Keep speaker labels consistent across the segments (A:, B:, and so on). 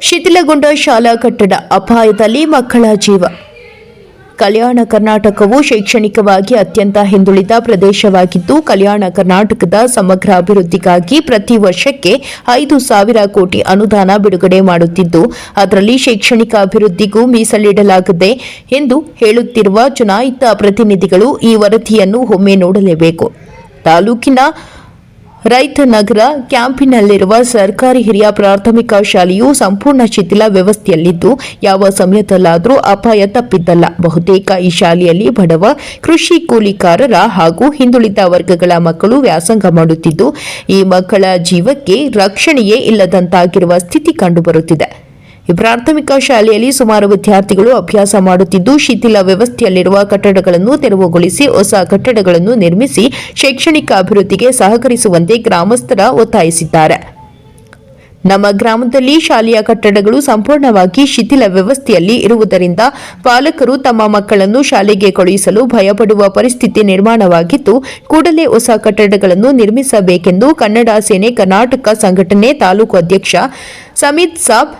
A: ಶಿಥಿಲಗೊಂಡ ಶಾಲಾ ಕಟ್ಟಡ ಅಪಾಯದಲ್ಲಿ ಮಕ್ಕಳ ಜೀವ. ಕಲ್ಯಾಣ ಕರ್ನಾಟಕವು ಶೈಕ್ಷಣಿಕವಾಗಿ ಅತ್ಯಂತ ಹಿಂದುಳಿದ ಪ್ರದೇಶವಾಗಿದ್ದು, ಕಲ್ಯಾಣ ಕರ್ನಾಟಕದ ಸಮಗ್ರ ಅಭಿವೃದ್ಧಿಗಾಗಿ ಪ್ರತಿ ವರ್ಷಕ್ಕೆ ಐದು ಸಾವಿರ ಕೋಟಿ ಅನುದಾನ ಬಿಡುಗಡೆ ಮಾಡುತ್ತಿದ್ದು, ಅದರಲ್ಲಿ ಶೈಕ್ಷಣಿಕ ಅಭಿವೃದ್ಧಿಗೂ ಮೀಸಲಿಡಲಾಗಿದೆ ಎಂದು ಹೇಳುತ್ತಿರುವ ಚುನಾಯಿತ ಪ್ರತಿನಿಧಿಗಳು ಈ ವರದಿಯನ್ನು ಒಮ್ಮೆ ನೋಡಲೇಬೇಕು. ತಾಲೂಕಿನ ರೈತ ನಗರ ಕ್ಯಾಂಪಿನಲ್ಲಿರುವ ಸರ್ಕಾರಿ ಹಿರಿಯ ಪ್ರಾಥಮಿಕ ಶಾಲೆಯು ಸಂಪೂರ್ಣ ಶಿಥಿಲ ವ್ಯವಸ್ಥೆಯಲ್ಲಿದ್ದು, ಯಾವ ಸಮಯದಲ್ಲಾದರೂ ಅಪಾಯ ತಪ್ಪಿದ್ದಲ್ಲ. ಬಹುತೇಕ ಈ ಶಾಲೆಯಲ್ಲಿ ಬಡವ, ಕೃಷಿ ಕೂಲಿಕಾರರ ಹಾಗೂ ಹಿಂದುಳಿದ ವರ್ಗಗಳ ಮಕ್ಕಳು ವ್ಯಾಸಂಗ ಮಾಡುತ್ತಿದ್ದು, ಈ ಮಕ್ಕಳ ಜೀವಕ್ಕೆ ರಕ್ಷಣೆಯೇ ಇಲ್ಲದಂತಾಗಿರುವ ಸ್ಥಿತಿ ಕಂಡುಬರುತ್ತಿದೆ. ಈ ಪ್ರಾಥಮಿಕ ಶಾಲೆಯಲ್ಲಿ ಸುಮಾರು ವಿದ್ಯಾರ್ಥಿಗಳು ಅಭ್ಯಾಸ ಮಾಡುತ್ತಿದ್ದು, ಶಿಥಿಲ ವ್ಯವಸ್ಥೆಯಲ್ಲಿರುವ ಕಟ್ಟಡಗಳನ್ನು ತೆರವುಗೊಳಿಸಿ, ಹೊಸ ಕಟ್ಟಡಗಳನ್ನು ನಿರ್ಮಿಸಿ, ಶೈಕ್ಷಣಿಕ ಅಭಿವೃದ್ಧಿಗೆ ಸಹಕರಿಸುವಂತೆ ಗ್ರಾಮಸ್ಥರ ಒತ್ತಾಯಿಸಿದ್ದಾರೆ. ನಮ್ಮ ಗ್ರಾಮದಲ್ಲಿ ಶಾಲೆಯ ಕಟ್ಟಡಗಳು ಸಂಪೂರ್ಣವಾಗಿ ಶಿಥಿಲ ವ್ಯವಸ್ಥೆಯಲ್ಲಿ ಇರುವುದರಿಂದ ಪಾಲಕರು ತಮ್ಮ ಮಕ್ಕಳನ್ನು ಶಾಲೆಗೆ ಕಳುಹಿಸಲು ಭಯಪಡುವ ಪರಿಸ್ಥಿತಿ ನಿರ್ಮಾಣವಾಗಿದ್ದು, ಕೂಡಲೇ ಹೊಸ ಕಟ್ಟಡಗಳನ್ನು ನಿರ್ಮಿಸಬೇಕೆಂದು ಕನ್ನಡ ಸೇನೆ ಕರ್ನಾಟಕ ಸಂಘಟನೆ ತಾಲೂಕು ಅಧ್ಯಕ್ಷ ಸಮಿತ್ ಸಾಬ್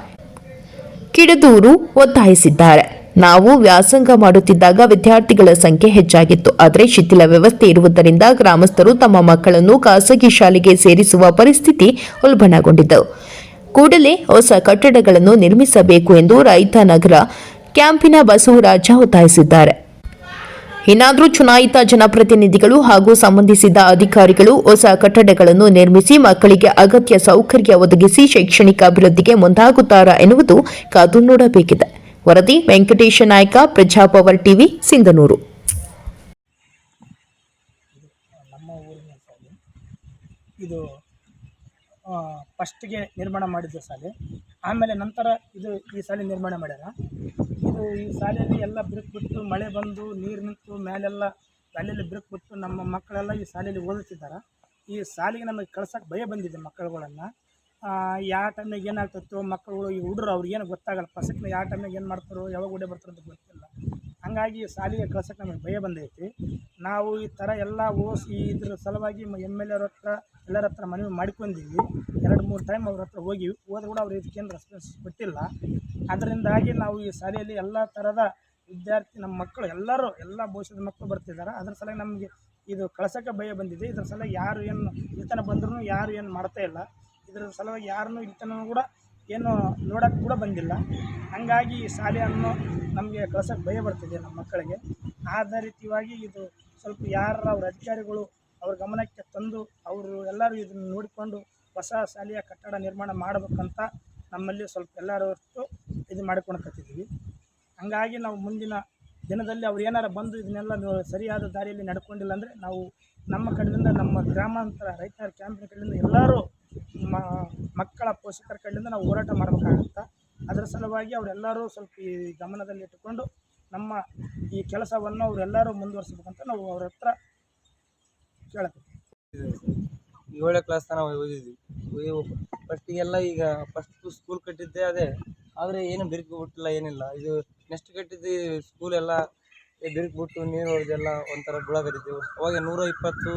A: ಕಿಡದೂರು ಒತ್ತಾಯಿಸಿದ್ದಾರೆ. ನಾವು ವ್ಯಾಸಂಗ ಮಾಡುತ್ತಿದ್ದಾಗ ವಿದ್ಯಾರ್ಥಿಗಳ ಸಂಖ್ಯೆ ಹೆಚ್ಚಾಗಿತ್ತು. ಆದರೆ ಶಿಥಿಲ ವ್ಯವಸ್ಥೆ ಇರುವುದರಿಂದ ಗ್ರಾಮಸ್ಥರು ತಮ್ಮ ಮಕ್ಕಳನ್ನು ಖಾಸಗಿ ಶಾಲೆಗೆ ಸೇರಿಸುವ ಪರಿಸ್ಥಿತಿ ಉಲ್ಬಣಗೊಂಡಿತು. ಕೂಡಲೇ ಹೊಸ ಕಟ್ಟಡಗಳನ್ನು ನಿರ್ಮಿಸಬೇಕು ಎಂದು ರೈತ ನಗರ ಕ್ಯಾಂಪಿನ ಬಸವರಾಜ ಒತ್ತಾಯಿಸಿದ್ದಾರೆ. ಇನ್ನಾದರೂ ಚುನಾಯಿತ ಜನಪ್ರತಿನಿಧಿಗಳು ಹಾಗೂ ಸಂಬಂಧಿಸಿದ ಅಧಿಕಾರಿಗಳು ಹೊಸ ಕಟ್ಟಡಗಳನ್ನು ನಿರ್ಮಿಸಿ ಮಕ್ಕಳಿಗೆ ಅಗತ್ಯ ಸೌಕರ್ಯ ಒದಗಿಸಿ ಶೈಕ್ಷಣಿಕ ಅಭಿವೃದ್ಧಿಗೆ ಮುಂದಾಗುತ್ತಾರಾ ಎನ್ನುವುದು ಕಾದು ನೋಡಬೇಕಿದೆ. ವರದಿ ವೆಂಕಟೇಶ ನಾಯ್ಕ, ಪ್ರಜಾಪವರ್ ಟಿವಿ, ಸಿಂಧನೂರು.
B: ಇದು ಫಸ್ಟ್ಗೆ ನಿರ್ಮಾಣ ಮಾಡಿದ್ದು ಶಾಲೆ. ಆಮೇಲೆ ನಂತರ ಇದು ಈ ಶಾಲೆ ನಿರ್ಮಾಣ ಮಾಡ್ಯಾರ. ಈ ಶಾಲೆಯಲ್ಲಿ ಎಲ್ಲ ಬಿರುಕು ಬಿಟ್ಟು ಮಳೆ ಬಂದು, ನೀರು ನಿಂತು ಮೇಲೆಲ್ಲ ಶಾಲೆಯಲ್ಲಿ ಬಿರುಕು ಬಿಟ್ಟು ನಮ್ಮ ಮಕ್ಕಳೆಲ್ಲ ಈ ಶಾಲೆಯಲ್ಲಿ ಓದುತ್ತಿದ್ದಾರೆ. ಈ ಶಾಲೆಗೆ ನಮಗೆ ಕಳ್ಸೋಕೆ ಭಯ ಬಂದಿದೆ ಮಕ್ಕಳುಗಳನ್ನು. ಯಾವ ಟೈಮ್ನಾಗ ಏನಾಗ್ತಿತ್ತು, ಮಕ್ಕಳುಗಳು ಈ ಹುಡುಗರು ಅವ್ರಿಗೆ ಏನು ಗೊತ್ತಾಗಲ್ಲ. ಪಸಕ್ನ ಯಾವ ಟೈಮ್ನಾಗ ಏನು ಮಾಡ್ತಾರೋ, ಯಾವಾಗ ಓಡೇ ಬರ್ತಾರೋ ಅಂತ ಗೊತ್ತಿಲ್ಲ. ಹಂಗಾಗಿ ಶಾಲೆಗೆ ಕಳ್ಸೋಕೆ ನಮಗೆ ಭಯ ಬಂದೈತಿ. ನಾವು ಈ ಥರ ಎಲ್ಲ ಓಸಿ ಇದ್ರ ಸಲುವಾಗಿ ಎಂ ಎಲ್ ಎರ ಹತ್ರ ಎಲ್ಲರ ಹತ್ರ ಮನವಿ ಮಾಡ್ಕೊಂಡಿದ್ವಿ. ಎರಡು, ಮೂರು ಟೈಮ್ ಅವ್ರ ಹತ್ರ ಹೋಗಿ ಹೋದ್ರೆ ಕೂಡ ಅವ್ರು ಇದಕ್ಕೇನು ರೆಸ್ಪಾನ್ಸ್ ಕೊಟ್ಟಿಲ್ಲ. ಅದರಿಂದಾಗಿ ನಾವು ಈ ಶಾಲೆಯಲ್ಲಿ ಎಲ್ಲ ಥರದ ವಿದ್ಯಾರ್ಥಿ ನಮ್ಮ ಮಕ್ಕಳು, ಎಲ್ಲರೂ ಎಲ್ಲ ಭವಿಷ್ಯದ ಮಕ್ಕಳು ಬರ್ತಿದ್ದಾರೆ. ಅದ್ರ ಸಲುವಾಗಿ ನಮಗೆ ಇದು ಕಳ್ಸೋಕ್ಕೆ ಭಯ ಬಂದಿದೆ. ಇದ್ರ ಸಲುವಾಗಿ ಯಾರು ಏನು ಇಲ್ತನ ಬಂದ್ರೂ ಯಾರು ಏನು ಮಾಡ್ತಾ ಇಲ್ಲ. ಇದರ ಸಲುವಾಗಿ ಯಾರನ್ನೂ ಇಲ್ತನ ಕೂಡ ಏನು ನೋಡೋಕ್ಕೆ ಕೂಡ ಬಂದಿಲ್ಲ. ಹಂಗಾಗಿ ಈ ಶಾಲೆಯನ್ನು ನಮಗೆ ಕಳ್ಸೋಕ್ಕೆ ಭಯ ಬರ್ತಿದೆ ನಮ್ಮ ಮಕ್ಕಳಿಗೆ. ಆದ ರೀತಿಯಾಗಿ ಇದು ಸ್ವಲ್ಪ ಯಾರು ಅವ್ರ ಅಧಿಕಾರಿಗಳು ಅವ್ರ ಗಮನಕ್ಕೆ ತಂದು ಅವರು ಎಲ್ಲರೂ ಇದನ್ನು ನೋಡಿಕೊಂಡು ಹೊಸ ಶಾಲೆಯ ಕಟ್ಟಡ ನಿರ್ಮಾಣ ಮಾಡಬೇಕಂತ ನಮ್ಮಲ್ಲಿ ಸ್ವಲ್ಪ ಎಲ್ಲರೂ ಇದು ಇದು ಕತ್ತಿದ್ದೀವಿ ಹಂಗಾಗಿ ನಾವು ಮುಂದಿನ ದಿನದಲ್ಲಿ ಅವ್ರು ಏನಾರು ಬಂದು ಇದನ್ನೆಲ್ಲ ಸರಿಯಾದ ದಾರಿಯಲ್ಲಿ ನಡ್ಕೊಂಡಿಲ್ಲ ಅಂದರೆ ನಾವು ನಮ್ಮ ಕಡೆಯಿಂದ, ನಮ್ಮ ಗ್ರಾಮಾಂತರ ರೈತರ ಕ್ಯಾಂಪಿನ ಕಡೆಯಿಂದ ಎಲ್ಲರೂ ಮಕ್ಕಳ ಪೋಷಕರ ಕಡೆಯಿಂದ ನಾವು ಹೋರಾಟ ಮಾಡಬೇಕಾಗುತ್ತೆ? ಅದರ ಸಲುವಾಗಿ ಅವರೆಲ್ಲರೂ ಸ್ವಲ್ಪ ಈ ಗಮನದಲ್ಲಿಟ್ಟುಕೊಂಡು ನಮ್ಮ ಈ ಕೆಲಸವನ್ನು ಅವರೆಲ್ಲರೂ ಮುಂದುವರಿಸಬೇಕಂತ ನಾವು ಅವ್ರ ಹತ್ರ ಕೇಳಕ್ಕೆ
C: ಏಳನೇ ಕ್ಲಾಸ್ ತನಕ ಓದಿದ್ವಿ. ಫಸ್ಟಿಗೆಲ್ಲ ಈಗ ಫಸ್ಟ್ ಸ್ಕೂಲ್ ಕಟ್ಟಿದ್ದೆ ಅದೇ. ಆದರೆ ಏನು ಬಿರುಕು ಬಿಟ್ಟಿಲ್ಲ, ಏನಿಲ್ಲ. ಇದು ನೆಕ್ಸ್ಟ್ ಕಟ್ಟಿದ್ದು ಸ್ಕೂಲ್ ಎಲ್ಲ ಈ ಬಿರುಕು ಬಿಟ್ಟು ನೀರು ಹೊಡೆದೆಲ್ಲ ಒಂಥರ ಗುಳ ಬರಿದ್ದೆವು ಅವಾಗ ನೂರ ಇಪ್ಪತ್ತು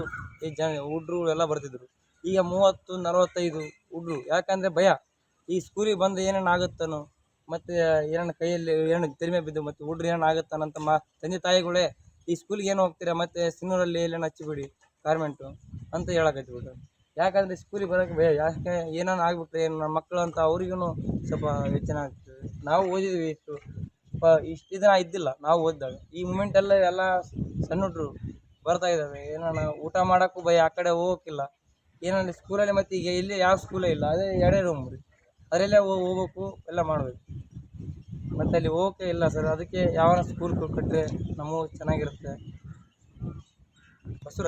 C: ಈ ಜನ ಹುಡ್ರು ಎಲ್ಲ ಬರ್ತಿದ್ರು. ಈಗ ಮೂವತ್ತು, ನಲವತ್ತೈದು ಹುಡ್ರು. ಯಾಕಂದರೆ ಭಯ. ಈ ಸ್ಕೂಲಿಗೆ ಬಂದು ಏನೇನು ಆಗುತ್ತನೋ. ಮತ್ತು ಏನೇನು ಕೈಯಲ್ಲಿ ಏನು ತಿರುಮೆ ಬಿದ್ದು ಮತ್ತು ಹುಡ್ರು ಏನೇನು ಆಗುತ್ತಾನಂತ ಮಾ ತಂದೆ ತಾಯಿಗಳೇ ಈ ಸ್ಕೂಲಿಗೆ ಏನು ಹೋಗ್ತೀರಾ? ಮತ್ತು ಸಿನ್ನೂರಲ್ಲಿ ಎಲ್ಲೇನು ಹಚ್ಚಿಬಿಡಿ. ಗಾರ್ಮೆಂಟು ಅಂತ ಹೇಳಕತ್ಬಿಟ್ಟು ಯಾಕಂದರೆ ಸ್ಕೂಲಿಗೆ ಬರೋಕೆ ಭಯ ಯಾಕೆ ಏನಾನ ಆಗ್ಬಿಟ್ರೆ ಏನು ನಮ್ಮ ಮಕ್ಕಳು ಅಂತ ಅವ್ರಿಗೂ ಸ್ವಲ್ಪ ಯೋಚನೆ ಆಗ್ತದೆ. ನಾವು ಓದಿದ್ವಿ ಇಷ್ಟು. ಪ ಇಷ್ಟು ದಿನ ಇದ್ದಿಲ್ಲ ನಾವು ಓದಿದಾಗ. ಈ ಮೂಮೆಂಟೆಲ್ಲ ಎಲ್ಲ ಸಣ್ಣ ಹುಡ್ರು ಬರ್ತಾ ಇದ್ದಾವೆ ಏನಾನ ಊಟ ಮಾಡೋಕ್ಕೂ ಭಯ, ಆ ಕಡೆ ಹೋಗೋಕ್ಕಿಲ್ಲ. ಏನಾನ ಸ್ಕೂಲಲ್ಲಿ ಮತ್ತು ಈಗ ಇಲ್ಲಿ ಯಾವ ಸ್ಕೂಲೇ ಇಲ್ಲ, ಅದೇ ಎರಡೇ ರೂಮ್ ರೀ. ಅದರಲ್ಲೇ ಹೋಗ್ ಹೋಗ್ಬೇಕು ಎಲ್ಲ ಮಾಡಬೇಕು. ಮತ್ತು ಅಲ್ಲಿ ಹೋಗೋಕೆ ಇಲ್ಲ ಸರ್. ಅದಕ್ಕೆ ಯಾವನ ಸ್ಕೂಲ್ ಕಟ್ಟರೆ ನಮಗೂ ಚೆನ್ನಾಗಿರುತ್ತೆ. ಬಸವರಾಜ್